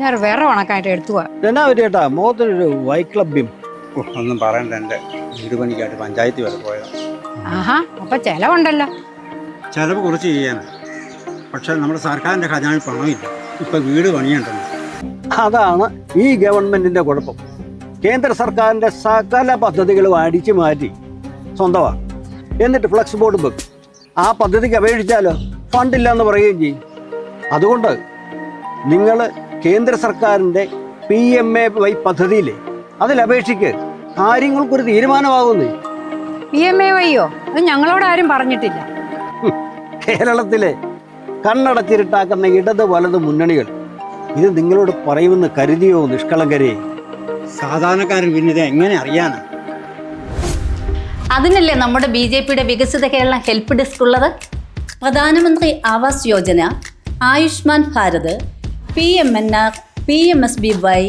ഞാൻ വേറെ ഉണക്കായിട്ട് എടുത്തു എന്നാ പറ്റി ചേട്ടാ മുഖത്തൊരു വൈക്ലബ്യം ഒന്നും പറയണ്ട എന്റെ വീട് പണിക്കായിട്ട് പഞ്ചായത്ത് വരെ പോയത്. ആഹാ അപ്പൊ ചെലവുണ്ടല്ലോ. ചെലവ് കുറച്ച് ചെയ്യാനാണ് പക്ഷെ നമ്മുടെ സർക്കാരിന്റെ ഖജാനിൽ പണമില്ല. ഇപ്പൊ വീട് പണിയുണ്ടെന്ന് അതാണ് ഈ ഗവൺമെന്റിന്റെ കുഴപ്പം. കേന്ദ്ര സർക്കാരിന്റെ സകല പദ്ധതികളും അടിച്ചു മാറ്റി സ്വന്തമാണ് എന്നിട്ട് ഫ്ലക്സ് ബോർഡ് വെക്കും. ആ പദ്ധതിക്ക് അപേക്ഷിച്ചാലോ? ഫണ്ടില്ല എന്ന് പറയുകയും ചെയ്യും. അതുകൊണ്ട് നിങ്ങൾ കേന്ദ്ര സർക്കാരിന്റെ പി എം എ വൈ പദ്ധതിയിലെ അതിലപേക്ഷിക്ക് കാര്യങ്ങൾക്കൊരു തീരുമാനമാകുന്നേ. പി എം എ വൈയോ അത് ഞങ്ങളോട് ആരും പറഞ്ഞിട്ടില്ല. കേരളത്തിലെ കണ്ണടച്ചിരുട്ടാക്കുന്ന ഇടത് വലത് മുന്നണികൾ ഇത് നിങ്ങളോട് പറയുമെന്ന് കരുതിയോ നിഷ്കളങ്കരെ? സാധാരണക്കാരൻ പിന്നെ എങ്ങനെ അറിയാനാ? അതിനല്ലേ നമ്മുടെ ബി ജെ പിയുടെ വികസിത കേരളം ഹെൽപ്പ് ഡെസ്ക് ഉള്ളത്? Pradhanamantri Awas Yojana Ayushman Bharat P M N R P M S B Y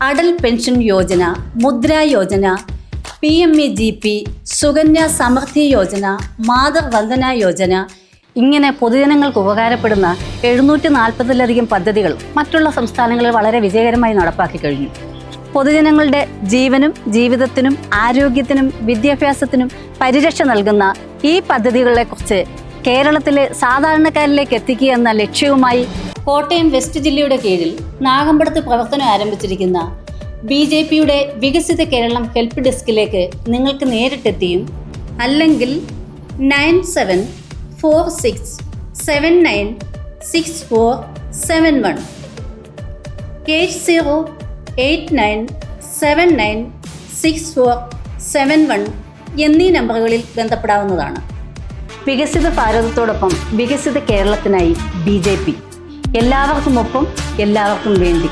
Atal pension Yojana Mudra Yojana P M E G P Sukanya Samriddhi Yojana മാതൃ വന്ദന യോജന ഇങ്ങനെ പൊതുജനങ്ങൾക്ക് ഉപകാരപ്പെടുന്ന എഴുന്നൂറ്റി നാൽപ്പതിലധികം പദ്ധതികൾ മറ്റുള്ള സംസ്ഥാനങ്ങളിൽ വളരെ വിജയകരമായി നടപ്പാക്കി കഴിഞ്ഞു. പൊതുജനങ്ങളുടെ ജീവനും ജീവിതത്തിനും ആരോഗ്യത്തിനും വിദ്യാഭ്യാസത്തിനും പരിരക്ഷ നൽകുന്ന ഈ പദ്ധതികളെക്കുറിച്ച് കേരളത്തിലെ സാധാരണക്കാരിലേക്ക് എത്തിക്കുക എന്ന ലക്ഷ്യവുമായി കോട്ടയം വെസ്റ്റ് ജില്ലയുടെ കീഴിൽ നാഗമ്പടത്ത് പ്രവർത്തനം ആരംഭിച്ചിരിക്കുന്ന ബി ജെ പിയുടെ വികസിത കേരളം ഹെൽപ്പ് ഡെസ്കിലേക്ക് നിങ്ങൾക്ക് നേരിട്ടെത്തിയും. അല്ലെങ്കിൽ nine seven four six seven nine six four seven one. Eight zero eight nine seven nine six four seven one എന്നീ നമ്പറുകളിൽ ബന്ധപ്പെടാവുന്നതാണ്. വികസിത ഭാരതത്തോടൊപ്പം വികസിത കേരളത്തിനായി ബി എല്ലാവർക്കുമൊപ്പം എല്ലാവർക്കും വേണ്ടി.